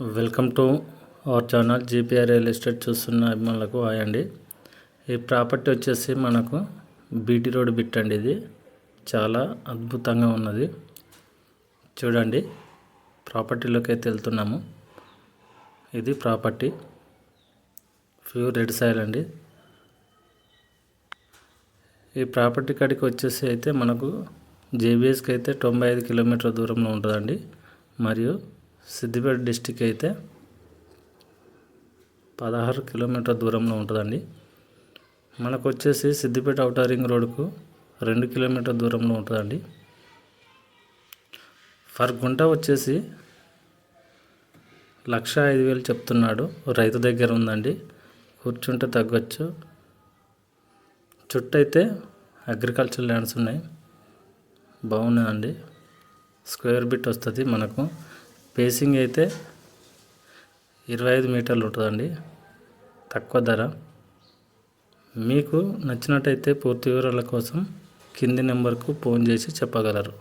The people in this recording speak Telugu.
Welcome to our channel GPR real estate చూస్తున్న అభిమానులకు హాయ్ అండి. ఈ ప్రాపర్టీ వచ్చేసి మనకు బీటీ రోడ్ బిట్ అండి ఇది. చాలా అద్భుతంగా ఉన్నది. చూడండి ప్రాపర్టీలోకి అయితే వెళ్తున్నాము. ఇది ప్రాపర్టీ. ప్యూర్ రెడ్ సాయిల్ అండి. ఈ ప్రాపర్టీ కాడికి వచ్చేసి అయితే మనకు జేబీఎస్కి అయితే తొంభై ఐదు కిలోమీటర్ల దూరంలో ఉంటుందండి. మరియు సిద్దిపేట డిస్టిక్ అయితే పదహారు కిలోమీటర్ దూరంలో ఉంటుందండి. మనకు వచ్చేసి సిద్దిపేట అవుటర్ రింగ్ రోడ్కు రెండు కిలోమీటర్ దూరంలో ఉంటుందండి. ఫర్ గుంట వచ్చేసి లక్ష ఐదు వేలు చెప్తున్నాడు. రైతు దగ్గర ఉందండి. కూర్చుంటే తగ్గొచ్చు. చుట్టైతే అగ్రికల్చర్ ల్యాండ్స్ ఉన్నాయి. బాగున్నాయండి. స్క్వేర్ బిట్ వస్తుంది మనకు. స్పేసింగ్ అయితే ఇరవై ఐదు మీటర్లు ఉంటుందండి. తక్కువ ధర. మీకు నచ్చినట్టయితే పూర్తి వివరాల కోసం కింది నెంబర్కు ఫోన్ చేసి చెప్పగలరు.